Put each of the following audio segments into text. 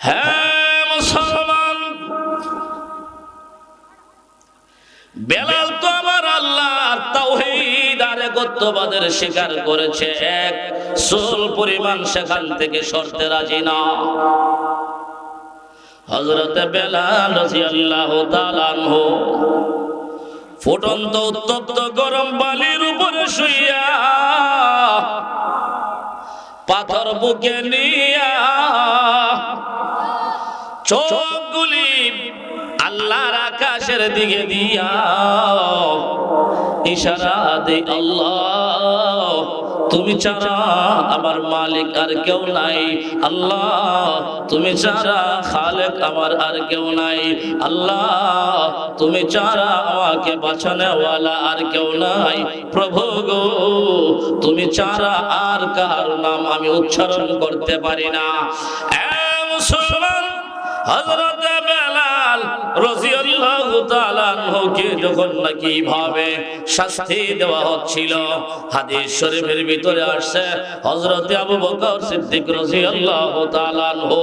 হ্যাঁ মুসলমান। বেলাল তো আমার আল্লাহর তাওহীদ আর একত্ববাদের স্বীকার করেছে। এক সোল পরিমাণ সেখান থেকে সরতে রাজি না। হযরতে বেলাল রাদিয়াল্লাহু তাআলা আনহু ফুটন্ত উত্তপ্ত গরম বালির উপরে শুইয়া পাথর বুকে নিয়া চোখগুলি আল্লাহর আকাশের দিকে দিয়া ইশারা দে আল্লাহ। তুমি ছাড়া আমার মালিক আর কেউ নাই। আল্লাহ, তুমি ছাড়া খালেক আমার আর কেউ নাই। আল্লাহ, তুমি ছাড়া আমাকে বাঁচানোওয়ালা আর কেউ নাই। প্রভু গো, তুমি ছাড়া আর কার নাম আমি উচ্চারণ করতে পারি না। হযরত যখন হচ্ছিল ভিতরে আসছে আবু বকর সিদ্দিক রাদিয়াল্লাহু তাআলা আনহু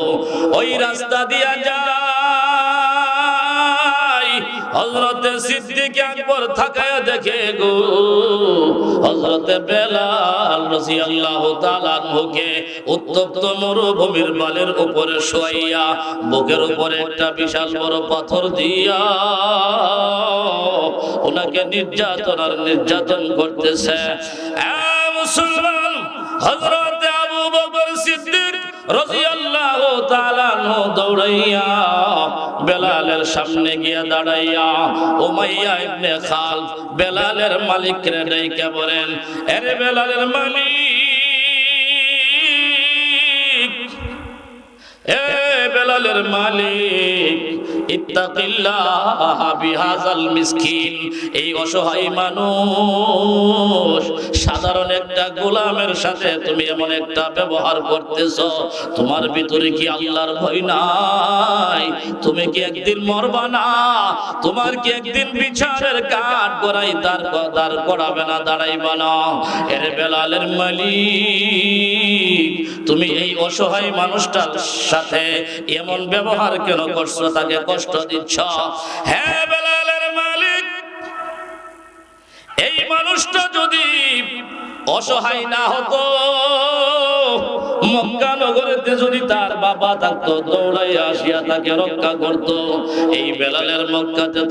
ওই রাস্তা দিয়া যায়। হযরত সিদ্দিক আকবর থাকায় দেখে গো, হযরত বেলাল রাদিয়াল্লাহু তাআলা আনহুকে উত্তপ্ত মরুভূমির বালের উপরে শোয়াইয়া বুকের উপরে একটা বিশাল বড় পাথর দিয়া ওনাকে নির্যাতন আর নির্যাতন করতেছে। হযরত আবু বকর সিদ্দিক রাদিয়াল্লাহু তাআলা আনহু দৌড়াইয়া বেলালের সামনে গিয়া দাঁড়াইয়া উমাইয়া ইবনে খাল বেলালের মালিক রে ডাইকা বলেন আরে বেলালের মালিক, এ বেলালের মালিক সাধারণ একটা গোলামের সাথে তুমি এমন একটা ব্যবহার করতেছ, তোমার ভিতরে কি আল্লাহর ভয় নাই? তুমি কি একদিন মরবা না? তোমার কি একদিন বিচারের কাঠ গড়াই দাঁড় দাঁড় করাবে না, দাঁড়াইবা না? এর বেলালের মালিক, তুমি এই অসহায় মানুষটার সাথে এমন ব্যবহার কেন করছ? তাকে কষ্ট দিচ্ছ? হ্যাঁ বেলালের মালিক, এই মানুষটা যদি অসহায় না হতো নগরেতে যদি তার বাবা আসিয়া তাকে রক্ষা করত, এই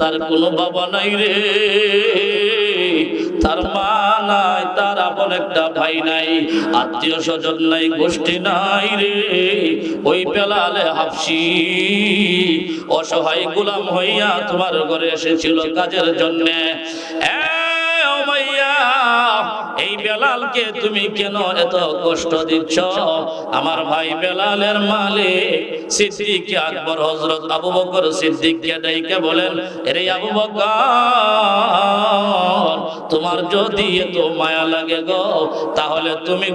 তার কোনো বাবা নাই রে। তার মা নাই, তার আপন একটা ভাই নাই, আত্মীয় স্বজন নাই, গোষ্ঠী নাই রে। ওই পেলালে হাফসি, অসহায় গোলাম হইয়া তোমার ঘরে এসেছিল কাজের জন্যে। এই বেলালকে তুমি কেন এত কষ্ট দিচ্ছ? আমার ভাই বেলালের মালিক সিদ্দিক আকবর, হযরত আবু বকর সিদ্দিককে ডাইকে বলেন রে আবু বকর, তোমার যদি এত মায়া লাগে গো, তাহলে তুমি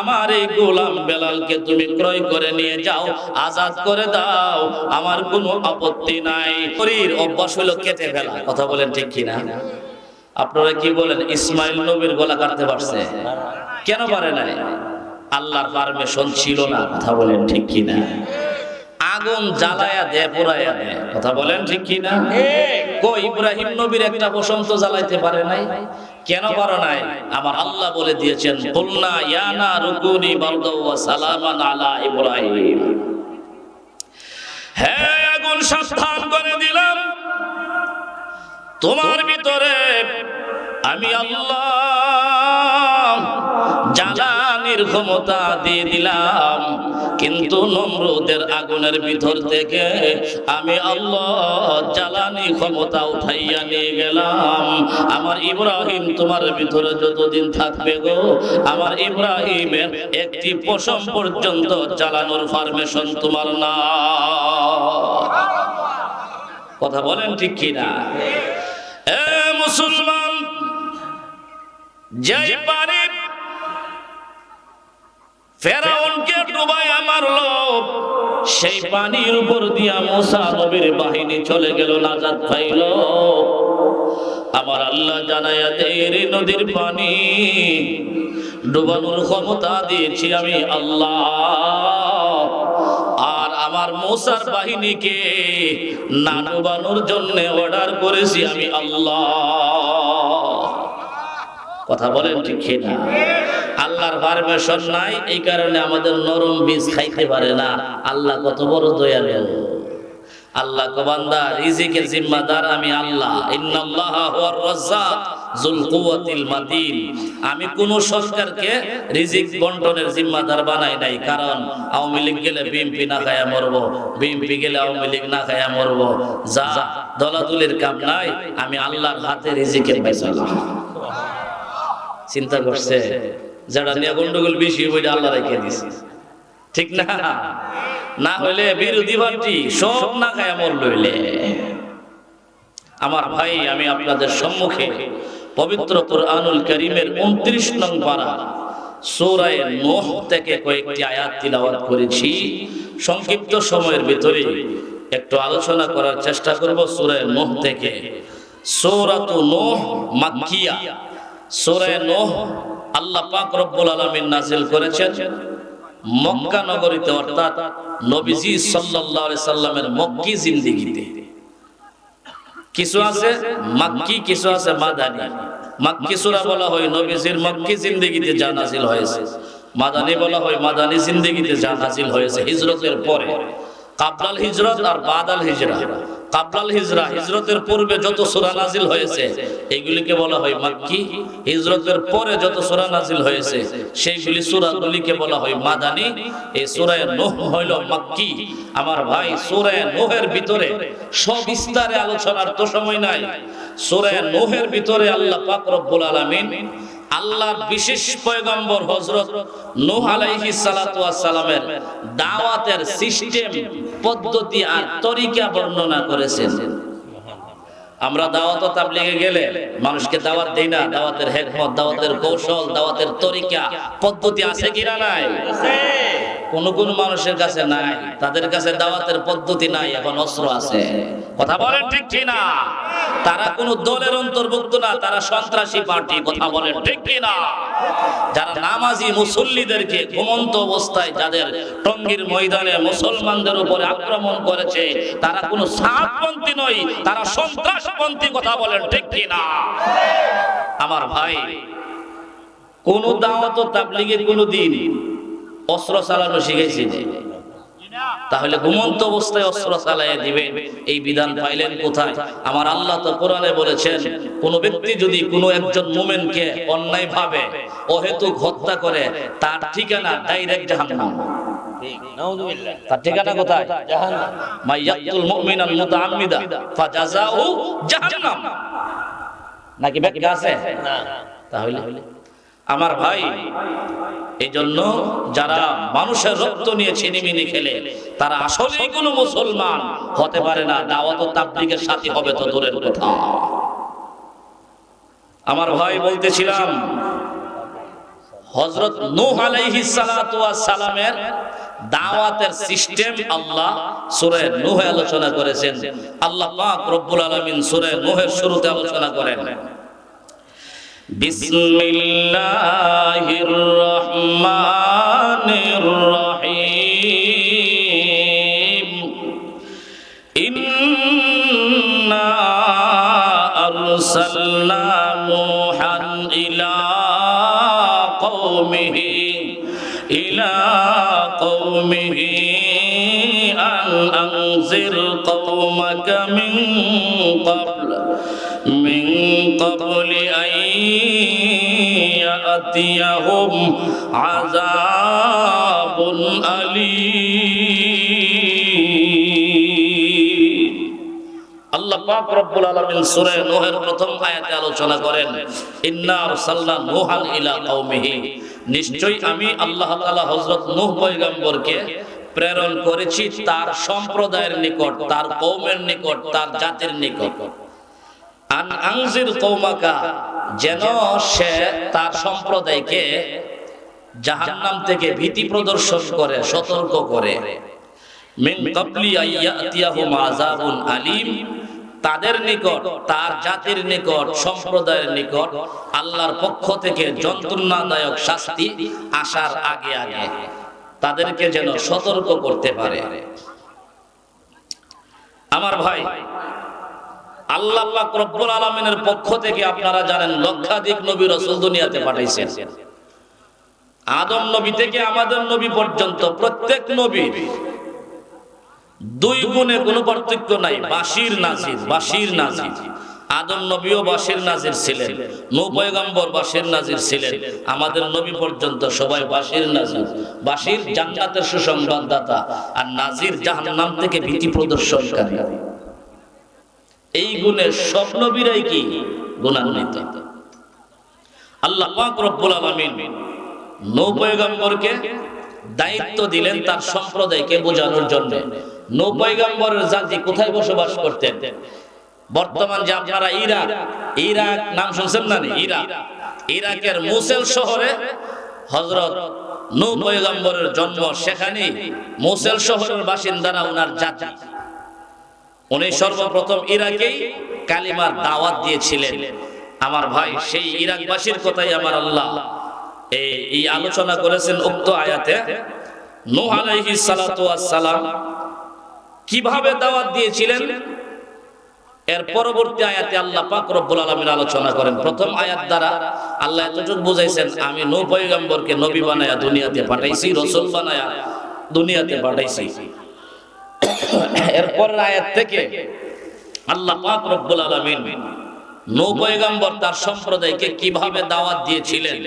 আমার এই গোলাম বেলালকে তুমি ক্রয় করে নিয়ে যাও, আজাদ করে দাও, আমার কোনো আপত্তি নাই। শরীর অভ্যাস হলো কেটে ফেলা। কথা বলেন ঠিক কিনা? আপনারা কি বলেন, ইসমাইল নবীর গলা কাটতে পারছে? কেন পারে নাই? আল্লাহর পারমিশন ছিল না, কথা বলেন ঠিক কিনা? আগুন জ্বালায়া পোড়ায়া কথা বলেন ঠিক ইব্রাহিম নবীর একটা বসন্ত জ্বালাইতে পারে নাই? কেন পারে নাই? আমার আল্লাহ বলে দিয়েছেন ইয়ানা রুকুনি সালামান আলা ইব্রাহিম। হ্যাঁ আগুন করে তোমার ভিতরে আমি আল্লাহ জ্বালানির ক্ষমতা দিয়ে দিলাম। কিন্তু নমরুদের আগুনের ভিতর থেকে আমি আল্লাহ জ্বালানি ক্ষমতা উঠাইয়া নিয়ে গেলাম। আমার ইব্রাহিম তোমার ভিতরে যতদিন থাকবে গো, আমার ইব্রাহিমের একটি পশম পর্যন্ত জ্বালানোর পারমিশন তোমার না। কথা বলেন ঠিক কিনা? মুসলমান যেই ফেরাউনকে ডুবাই মারলো সেই পানির উপর দিয়া মুসা নবীর বাহিনী চলে গেল নাজাত পাইল। আমার আল্লাহ জানাইয়া দেয় নদীর পানি ডুবানোর ক্ষমতা দিয়েছি আমি আল্লাহ। আমার মোসার বাহিনীকে না ডুবানোর জন্য অর্ডার করেছি আমি আল্লাহ। কথা বলেন ঠিক না আল্লাহর পারমিশন নাই, এই কারণে আমাদের নরম বীজ খাইতে পারে না। আল্লাহ কত বড় দয়ালু। আল্লাহ কবান্দা রিজিকের জিম্মাদার আমি আল্লাহ। আমি কোন সরকারকে রিজিক বন্টনের জিম্মাদার বানাই নাই, কারণ আওয়ামী লীগ গেলে বিএনপি না খায়া মরবো, বিএনপি গেলে আওয়ামী লীগ না খায়া মরবো। যা দলাদুলির কাম নাই, আমি আল্লাহর হাতে রিজিকের ফয়সালা চিন্তা করছে, যারা নিয়ে গন্ডগোল বেশি ওইটা আল্লাহ রেখে দিছে। ঠিক না? না হইলে বিরোধী পার্টি সব না খায় মর লইলে। আমার ভাই, আমি আপনাদের সম্মুখে পবিত্র কোরআনুল করিমের উনত্রিশ নং পারা সূরায়ে নূহ থেকে কয়েকটি আয়াত তিলাওয়াত করেছি। সংক্ষিপ্ত সময়ের ভিতরে একটু আলোচনা করার চেষ্টা করব সূরায়ে নূহ থেকে। সূরাতু নূহ মাক্কিয়া। সূরায়ে নূহ আল্লাহ পাক রব্বুল আলামিন নাজিল করেছেন। মক্কা নগরীতে, অর্থাৎ নবীজি সাল্লাল্লাহু সাল্লামের মক্কি জিন্দিগিতে। কিছু আছে? মাক্কি, কিছু আছে মাদানি। মাক্কি সূরা বলা হয় নবীজির মক্কি জিন্দেগিতে যা নাজিল হয়েছে। মাদানি বলা হয় মাদানি জিন্দেগিতে যা নাজিল হয়েছে হিজরতের পরে। কাবলাল হিজরত আর বাদাল হিজরা। কাবলাল হিজরা, হিজরতের পূর্বে যত সূরা নাজিল হয়েছে, এগুলিকে বলা হয় মাক্কি। হিজরতের পরে যত সূরা নাজিল হয়েছে, সেইগুলি সূরাগুলিকে বলা হয় মাদানি। এই সূরা নূহ হইল মাক্কি। আমার ভাই সূরা নূহের ভিতরে সবিস্তারে আলোচনার তো সময় নাই। সূরা নূহের ভিতরে আল্লাহ পাক রব্বুল আলামিন আল্লাহর বিশেষ পয়গম্বর হজরত নূহ আলাইহি সালাতু সালামের দাওয়াতের সিস্টেম, পদ্ধতি আর তরিকা বর্ণনা করেছেন। আমরা দাওয়াত তাবলিগে গেলে মানুষকে দাওয়াত দেই না, দাওয়াতের হেকমত, দাওয়াতের কৌশল, দাওয়াতের তরিকা, পদ্ধতি আছে কিনা নাই? কোন কোন মানুষের কাছে নাই, তাদের কাছে দাওয়াতের পদ্ধতি নাই, এখন অস্ত্র আছে। কথা বলেন ঠিক কিনা? তারা কোন দলের অন্তর্ভুক্ত না, তারা সন্ত্রাসী পার্টি, কথা বলেন ঠিক কিনা? যারা নামাজি মুসল্লিদেরকে ঘুমন্ত অবস্থায় যাদের টঙ্গীর ময়দানে মুসলমানদের উপরে আক্রমণ করেছে, তারা কোনো সাতপন্থী নয়, তারা সন্ত্রাসপন্থী, কথা বলেন ঠিক কিনা? আমার ভাই, কোন দাওয়াত ও তাবলিগে কোনো দিন অস্ত্র চালানো শিখেছি। তাহলে ঘুমন্ত অবস্থায় অস্ত্র চালাইয়া দিবেন। এই বিধান পাইলেন কোথায়? আমার আল্লাহ তো কোরআনে বলেছেন কোন ব্যক্তি যদি কোনো একজন মুমেনকে অন্যায় ভাবে অহেতুক হত্যা করে তার ঠিকানা ডাইরেক্ট জাহান্নাম। তার ঠিকানা কোথায়? মুমিনান মুতাআম্মিদা জাহান্নাম। নাকি ব্যাখ্যা আছে? তাহলে আমার ভাই। এই জন্য যারা মানুষের রক্ত নিয়ে ছিনিমিনি খেলে, তারা আসলেই কোনো মুসলমান হতে পারে না। দাওয়াত তাবলিগের সাথে হবে তো দূরের কথা। আমার ভাই বলতেছিলাম, হযরত নূহ ওয়াস সালামের দাওয়াতের সিস্টেম আল্লাহ সূরা নূহে আলোচনা করেছেন। আল্লাহ পাক রব্বুল আলামিন সূরা নূহের শুরুতে আলোচনা করেন। بسم الله الرحمن الرحيم إنا أرسلنا نوحا إلى قومه إلى قومه أن أنذر قومك من قبل من قبل أن يأتيهم عذاب أليم আল্লাহ পাক রব্বুল আলামিন সূরা নূহের প্রথম আয়াতে আলোচনা করেন ইন্না আরসালনা নূহান ইলা কওমিহি নিশ্চয়ই আমি আল্লাহ তাআলা হযরত নূহ পয়গম্বরকে প্রেরণ করেছি তার সম্প্রদায়ের নিকট তার কওমের নিকট তার জাতির নিকট আন আনজির কওমাকা যেন সে তার সম্প্রদায়কে জাহান্নাম থেকে ভীতি প্রদর্শন করে সতর্ক করে। আযাবুন তাদের নিকট তার জাতির নিকট সম্প্রদায়ের নিকট আল্লাহর পক্ষ থেকে যন্ত্রণাদায়ক শাস্তি আসার আগে আগে তাদেরকে যেন সতর্ক করতে পারে। আমার ভাই আল্লাহ রব্বুল আলামিনের পক্ষ থেকে আপনারা জানেন লক্ষাধিক নবী রাসূল দুনিয়াতে পাঠাইছেন। আদম নবী থেকে আমাদের নবী পর্যন্ত প্রত্যেক নবীর দুই গুণে কোনো পার্থক্য নাই, বাশির নাজির বাশির নাজির। আদম নবীও বাশির নাজির ছিলেন নৌ পয়গম্বর বাশির নাজির ছিলেন। আমাদের নবী পর্যন্ত সবাই বাশির নাজির। বাশির জান্নাতের সুসংবাদদাতা আর নাজির জাহান্নাম থেকে ভীতি প্রদর্শনকারী। এই গুণের সব নবীরাই কি? গুণান্বিত। আল্লাহ পাক রব্বুল আলামিন নৌ পয়গম্বরকে দায়িত্ব দিলেন তার সম্প্রদায়কে বোঝানোর জন্য। নৌ পয়গম্বরের জাতি কোথায় বসবাস করতেন? বর্তমান যে আপনারা ইরাক ইরাক নাম শুনছেন না ইরাক। ইরাকের মুসেল শহরে হযরত নৌ পয়গম্বরের জন্ম সেখানে মুসেল শহরের বাসিন্দারা ওনার জাতি। উনি সর্বপ্রথম ইরাকেই কালিমার দাওয়াত দিয়েছিলেন। আমার ভাই সেই ইরাকবাসীর কথাই আমার আল্লাহ। এই আলোচনা করেছেন উক্ত আয়াতে। নূহ সালাতু ওয়াস সালাম কীভাবে দাওয়াত দিয়েছিলেন? এর পরবর্তী আয়াতে আল্লাহ পাক রব্বুল আলামিন আলোচনা করেন। প্রথম আয়াত দ্বারা আল্লাহ এতটুকু বুঝাইছেন আমি নূহ পয়গম্বরকে নবী বানায়া দুনিয়াতে পাঠাইছি রাসূল বানায়া দুনিয়াতে পাঠাইছি। এরপর আয়াত থেকে আল্লাহ পাক রব্বুল আলামিন নূহ পয়গম্বর তার সম্প্রদায়কে কিভাবে দাওয়াত দিয়েছিলেন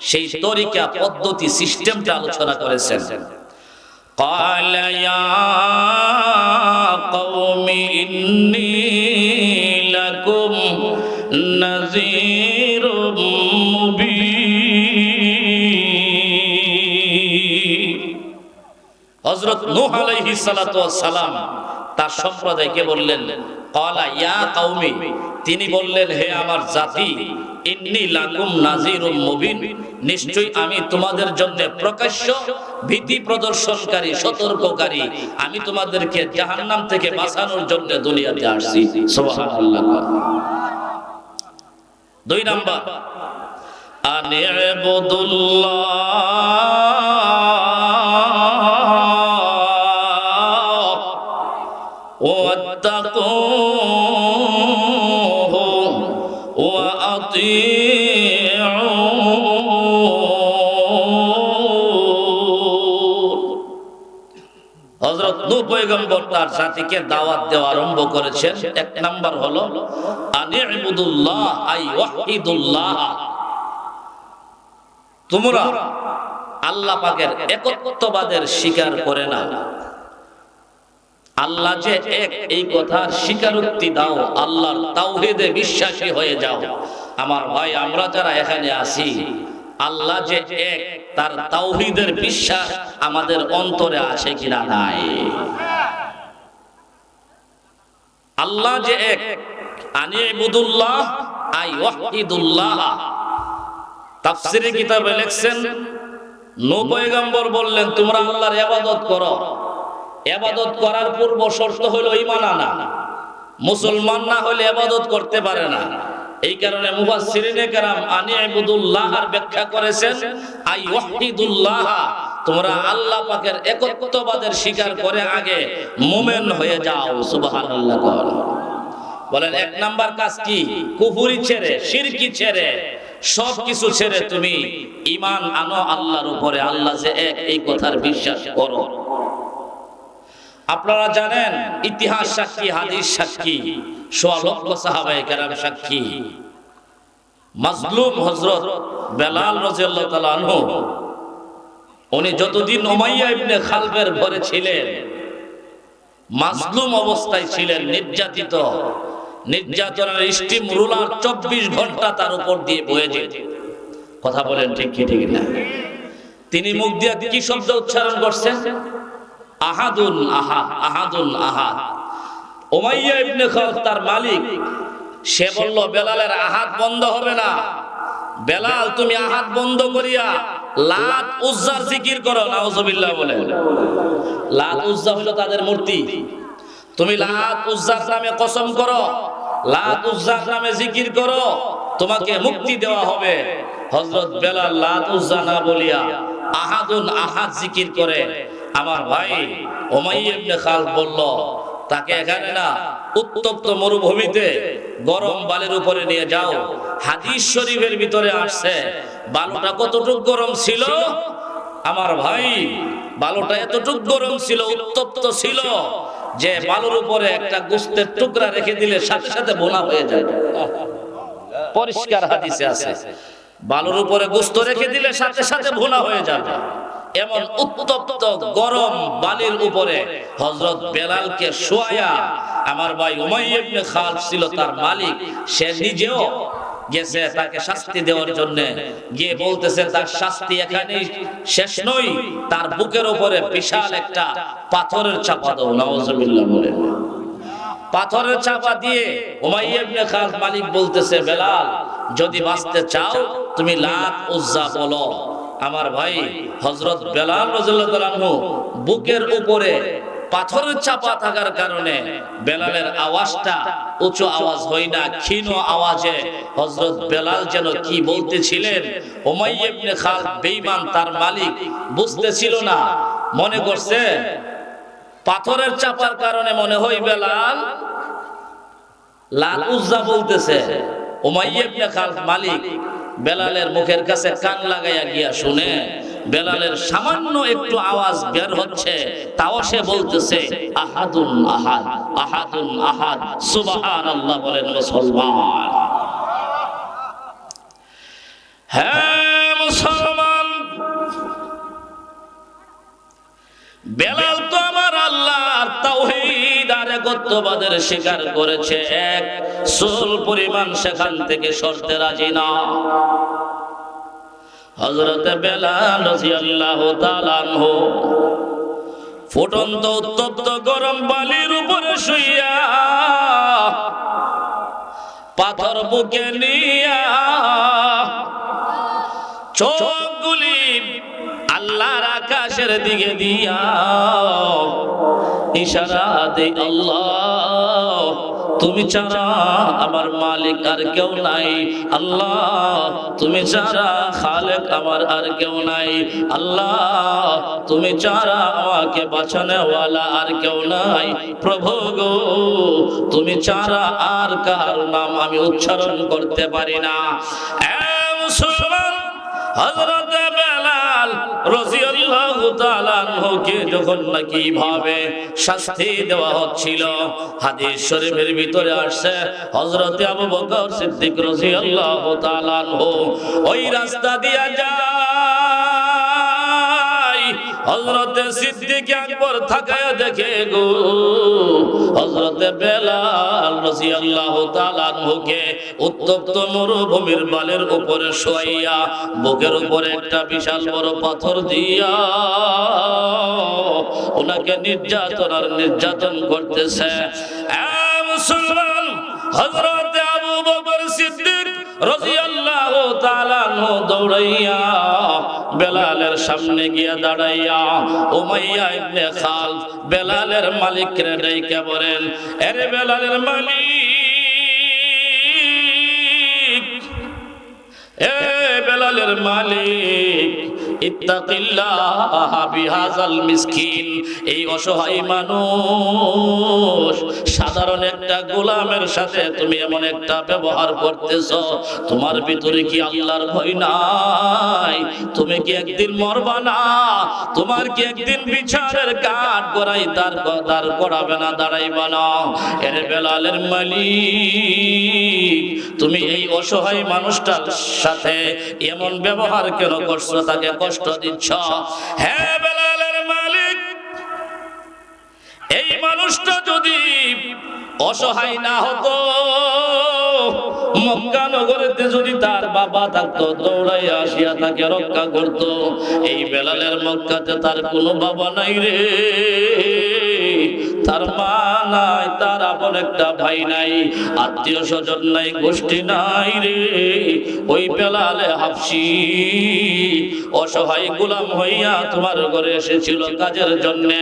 সেই তরিকা পদ্ধতি সিস্টেমটা আলোচনা করেছেন قال يا قوم إني لكم نذير হযরত নূহ আলাইহিস সালাতু সালাম তার সম্প্রদায়কে বললেন, ক্বালা ইয়া কওমি। তিনি বললেন, হে আমার জাতি, ইন্নী লাকুম নাযীরুম মুবিন। নিশ্চয়ই আমি তোমাদের জন্য প্রকাশ্য ভীতি প্রদর্শনকারী, সতর্ককারী। আমি তোমাদেরকে জাহান্নাম থেকে বাঁচানোর জন্য দুনিয়াতে আসছি। সুবহানাল্লাহ। দুই নাম্বার আনি'বুদুল্লাহ পয়গম্বর তার জাতিকে দাওয়াত দেওয়া আরম্ভ করেছেন। এক নাম্বার হলো তোমরা আল্লাহ পাকের একত্ববাদের স্বীকার করে না আল্লাহ যে এক, এই কথা স্বীকারোক্তি দাও, আল্লাহর তাওহীদে বিশ্বাসী হয়ে যাও। আমার ভাই, আমরা যারা এখানে আছি আল্লাহ যে এক, তার তাওহীদের বিশ্বাস আমাদের অন্তরে আছে কিনা নাই। আল্লাহ যে এক আনিবুদুল্লাহ আই ওয়াহিদুল্লাহ তাফসিরে কিতাবে লিখছেন নূহ পয়গম্বর বললেন, তোমরা আল্লাহর ইবাদত করো। এবাদত করার পূর্ব শর্ত হলো ঈমান আনা। মুসলমান না হলে এবাদত করতে পারে না। এই কারণে মুফাসসিরিনে কেরাম আনি ইবুদুল্লাহর ব্যাখ্যা করেছেন, আই ওয়াহিদুল্লাহ তোমরা আল্লাহ পাকের একত্ববাদের স্বীকার করে আগে মুমিন হয়ে যাও, সুবহানাল্লাহ বলেন, এক নাম্বার কাজ কি? কুফুরি ছেড়ে শিরকি ছেড়ে সব কিছু ছেড়ে তুমি ইমান আনো আল্লাহর উপরে। আল্লাহ যে এক, এই কথার বিশ্বাস করো। আপনারা জানেন, ইতিহাস সাক্ষী, হাদিস সাক্ষী সোয়া লক্ষ সাহাবায়ে কেরাম সাক্ষী। মাজলুম হজরত বেলাল রাদিয়াল্লাহু তাআলা আনহু, উনি যতদিন উমাইয়া ইবনে খালবের ঘরে ছিলেন, মাজলুম অবস্থায় ছিলেন, নির্যাতিত। নির্যাতনের স্টিম রুলার চব্বিশ ঘণ্টা তার উপর দিয়ে বয়ে যেত। কথা বলেন ঠিক কি, ঠিক না? তিনি মুখ দিয়ে কি শব্দ উচ্চারণ করছেন? আহাদুন আহাদ আহাদুন আহা। উমাইয়া ইবনে খালদ তার মালিক, সে বলল, বেলালের আহাত বন্ধ হবে না। বেলাল, তুমি আহাত বন্ধ করিয়া লাত উজ্জার জিকির করো, নাউজুবিল্লাহ বলে। লাত উজ্জা হলো তাদের মূর্তি। তুমি লাত উজ্জার নামে কসম করো, লাত উজ্জার নামে জিকির করো, তোমাকে মুক্তি দেওয়া হবে। হযরত বেলাল লাত উজ্জা না বলিয়া আহাদুন আহাদ জিকির করে আমার ভাই ইবনে খালদ বলল, তাকে এখানে না উত্তপ্ত মরুভূমিতে গরম বালির উপরে নিয়ে যাও। হাদিস শরীফের ভিতরে আসছে, বালুটা কতটুক গরম ছিল? আমার ভাই, বালুটা এতটুক গরম ছিল, উত্তপ্ত ছিল যে বালুর উপরে একটা গোস্তের টুকরা রেখে দিলে সাথে সাথে বোনা হয়ে যায়। পরিষ্কার হাদিসে আছে, বালুর উপরে গোস্ত রেখে দিলে সাথে সাথে ভুনা হয়ে যাবে। এমন উত্তপ্ত গরম বালির উপরে হযরত বেলালকে শোয়া আমার ভাই উমাইয়া ইবনে খালদ ছিল তার মালিক। সে নিজেও গেছে তাকে শাস্তি দেওয়ার জন্য। গিয়ে বলতেছে, তার শাস্তি এখানেই শেষ নই। তার বুকের উপরে বিশাল একটা পাথরের চাপা দাও নাউজুবিল্লাহ বলে। পাথরের চাপা দিয়ে উমাইয়া ইবনে খালদ মালিক বলতেছে, বেলাল, যদি বাঁচতে চাও, তুমি লাত উজ্জা বলো। আমার ভাই হজরত বেলাল বুকের উপরে পাথরের চাপা থাকার কারণে বেলালের আওয়াজটা উঁচু আওয়াজ হয় না, ক্ষীণ আওয়াজে হযরত বেলাল যেন কি বলতেছিলেন? উমাইয়া খাল বেঈমান, তার মালিক, বুঝতেছিল না। মনে করছে, পাথরের চাপার কারণে মনে হয় বেলাল লাল উজ্জা বলতেছে। উমাইয়া খাল মালিক বেলালের মুখের কাছে কান লাগাইয়া গিয়া শুনে, বেলালের সামান্য একটু আওয়াজ বের হচ্ছে, তাও সে বলতেছে, আহাদুন আহাদ আহাদুন আহাদ, সুবহানাল্লাহ বলেন মুসলমান। হ্যাঁ মুসলমান, বেলাল তো আমার আল্লাহর তাওহীদ আর একত্ববাদের স্বীকার করেছে। এক সোল পরিমাণ সেখান থেকে সরতে রাজি না। হযরত বেলাল ফুটন্ত উত্তপ্ত গরম বালির উপরে শুইয়া পাথর বুকে নিয়া চোখগুলি আল্লাহর আকাশের দিকে দিয়া। ইশারা দে আল্লাহ, তুমি ছাড়া আমার মালিক আর কেউ নাই। আল্লাহ, তুমি ছাড়া খালেক আমার আর কেউ নাই। আল্লাহ, তুমি ছাড়া আমাকে বাঁচানোওয়ালা আর কেউ নাই। প্রভু গো, তুমি ছাড়া আর কার নাম আমি উচ্চারণ করতে পারি না। মুসলমান, হযরত বেলাল রাদিয়াল্লাহু তাআলা আনহুকে যখন নাকি ভাবে শাস্তি দেওয়া হচ্ছিল, হাদিস শরীফের ভিতরে আসছে, হযরত আবু বকর সিদ্দিক রাদিয়াল্লাহু তাআলা আনহু ওই রাস্তা দিয়া যায়। হযরত সিদ্দিক আকবর থাকায় দেখে গো, হযরত বেলাল রাদিয়াল্লাহু তাআলা আনহুকে উত্তপ্ত মরুভূমির বালের উপরে শোয়াইয়া বুকের উপরে একটা বিশাল বড় পাথর দিয়া ওনাকে নির্যাতন আর নির্যাতন করতেছে। হযরত আবু বকর সিদ্দিক আনহু দৌড়াইয়া বেলালের সামনে গিয়া দাঁড়াইয়া উমাইয়া ইবনে খাল বেলালের মালিক রে ডাইকা বলেন আরে বেলালের মালিক, এ বেলালের মালিক সাধারণ একটা গোলামের সাথে তুমি এমন একটা ব্যবহার করতেছ, তোমার ভিতরে কি আল্লাহর ভয় নাই? তুমি কি একদিন মরবা না? তোমার কি একদিন বিচারের কাঠ গড়াই দাঁড় দাঁড় করাবে না, দাঁড়াইবা না? এর বেলালের মালিক, তুমি এই অসহায় মানুষটার সাথে এমন ব্যবহার কেন করছ? তাকে কষ্ট দিচ্ছ। এই মানুষটা যদি অসহায় না হতো, মক্কা নগরেতে যদি তার বাবা থাকতো দৌড়াই আসিয়া তাকে রক্ষা করত, এই বেলালের মক্কাতে তার কোনো বাবা নাই রে। তার মা নাই, তার আপন একটা ভাই নাই, আত্মীয় স্বজন নাই, গোষ্ঠী নাই রে। ওই পেলালে হাফসি অসহায় গোলাম হইয়া তোমার ঘরে এসেছিল কাজের জন্যে।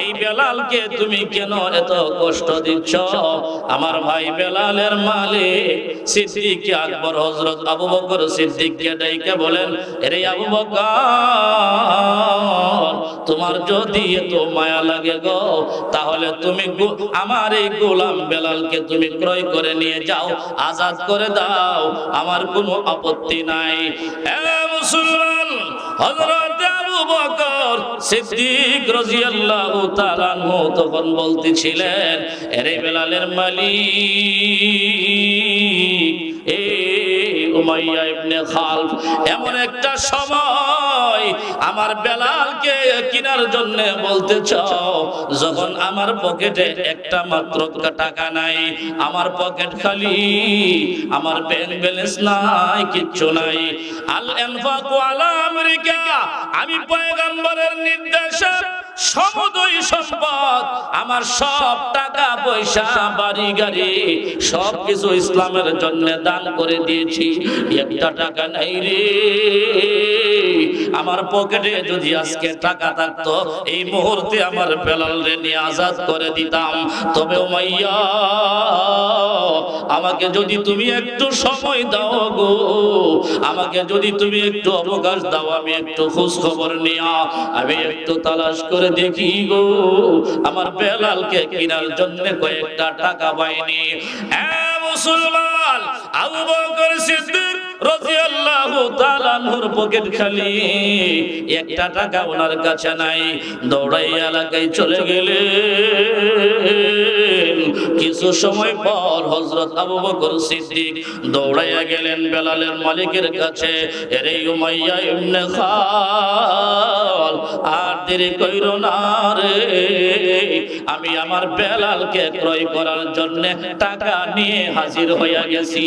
এই বেলালকে তুমি কেন এত কষ্ট দিচ্ছ? আমার ভাই বেলালের মালিক সিদ্দিক আকবর, হযরত আবু বকর সিদ্দিককে ডাইকে বলেন, এরে আবু বকর, তোমার যদি এত মায়া লাগে গো, তাহলে তুমি আমার এই গোলাম বেলালকে তুমি ক্রয় করে নিয়ে যাও, আজাদ করে দাও, আমার কোনো আপত্তি নাই। মুসলমান, হযরত বলতেছিলেন এরে বেলালের মালিক এ উমাইয়া ইবনে খালফ, এমন একটা সময় আমার বেলালকে কেনার জন্য যখন আমার পকেটে একটা মাত্র টাকা নাই, আমার পকেট খালি, আমার ব্যাংক ব্যালেন্স নাই, কিচ্ছু নাই। আল এনফাকু আলা আমেরিকা, আমি পয়গম্বরের নির্দেশে সমুদয় সম্পদ, আমার সব টাকা পয়সা, বাড়ি, গাড়ি, সব কিছু ইসলামের জন্য দান করে দিয়েছি। একটা টাকা নাই রে। আমার পকেটে যদি আজকে টাকা থাকতো, এই মুহূর্তে আমার বেলাল রে নিয়ে আজাদ করে দিতাম। তবে মাইয়া আমাকে যদি তুমি একটু সময় দাও গো, আমাকে যদি তুমি একটু অবকাশ দাও, আমি একটু খোঁজ খবর নিয়া, আমি একটু তালাশ করে দেখি গো, আমার বেলালকে কেনার জন্য কয়েকটা টাকা পাইনি। হ্যাঁ মুসলমান, আবু বকর সিদ্দিক পকেট খালি। একটা টাকা ওনার কাছে নাই। এলাকায় চলে কিছু সময় পর হযরত আবু বকর সিদ্দিক দৌড়াইয়া গেলেন বেলালের মালিকের কাছে। এরে আর দেরি কইরো না রে। আমি আমার বেলালকে ক্রয় করার জন্য টাকা নিয়ে হাজির হইয়া গেছি।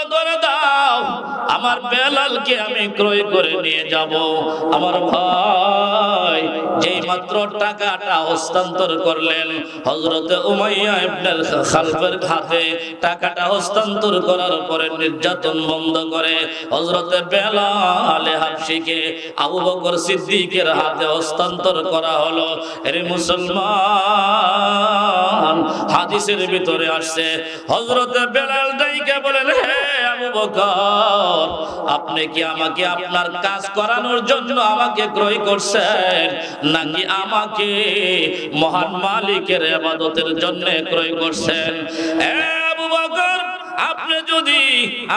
আমার বেলালকে আমি ক্রয় করে নিয়ে যাব। আমার ভাই, যেই মাত্র টাকাটা হস্তান্তর করলেন, হযরতে উমাইয়া ইবনে খালফের হাতে টাকাটা হস্তান্তর করার পরে নির্যাতন বন্ধ করে হযরতে বেলাল হাবশিকে আবু বকর সিদ্দিকের হাতে হস্তান্তর করা হলো। এরে মুসলমান হাদিসের ভিতরে আসছে, হযরতে বেলাল ডাইকে বলেন, হে আপনি কি আমাকে আপনার কাজ করানোর জন্য আমাকে ক্রয় করছেন? নাকি আমাকে মহান মালিকের আবাদতের জন্য ক্রয় করছেন? যদি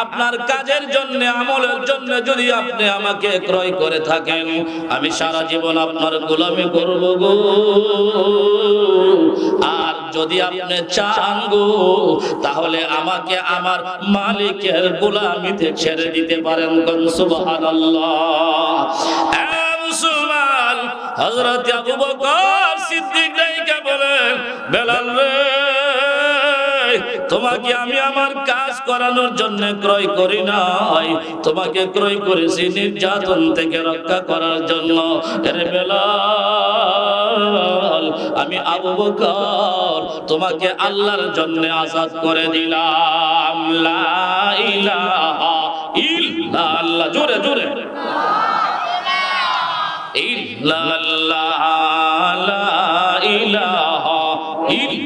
আপনার কাজের জন্য, আমলের জন্য যদি আপনি আমাকে ক্রয় করে থাকেন, আমি সারা জীবন আপনার গোলামি করব গো। আর যদি আপনি চান গো, তাহলে আমাকে আমার মালিকের গোলামিতে ছেড়ে দিতে পারেন সুবহানাল্লাহ। হযরত আবু বকর সিদ্দিক বলেন, বেলাল রে তোমাকে আমি আমার কাজ করানোর জন্য ক্রয় করি নাই। তোমাকে ক্রয় করেছি নির্যাতন থেকে রক্ষা করার জন্য। আমি আবু বকর, তোমাকে আল্লাহর জন্য আজাদ করে দিলাম। ইল্লাল্লাহ। জোরে জোরে। ইল্লাল্লাহ ইলাহা ইল্লাল্লাহ।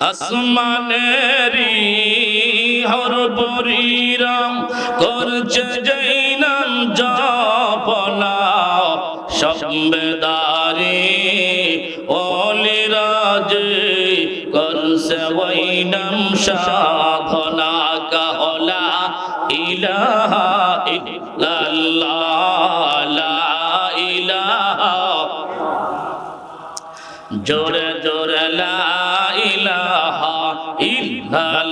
আসমানেরি হরবরিরাম করছে জৈনম জপনা সম্বেদারি অলিরাজে করছে বৈনম সাধনা কহলা ইলাহা। জোরে জোরে লা ইলাহা ইল্লাল্লাহ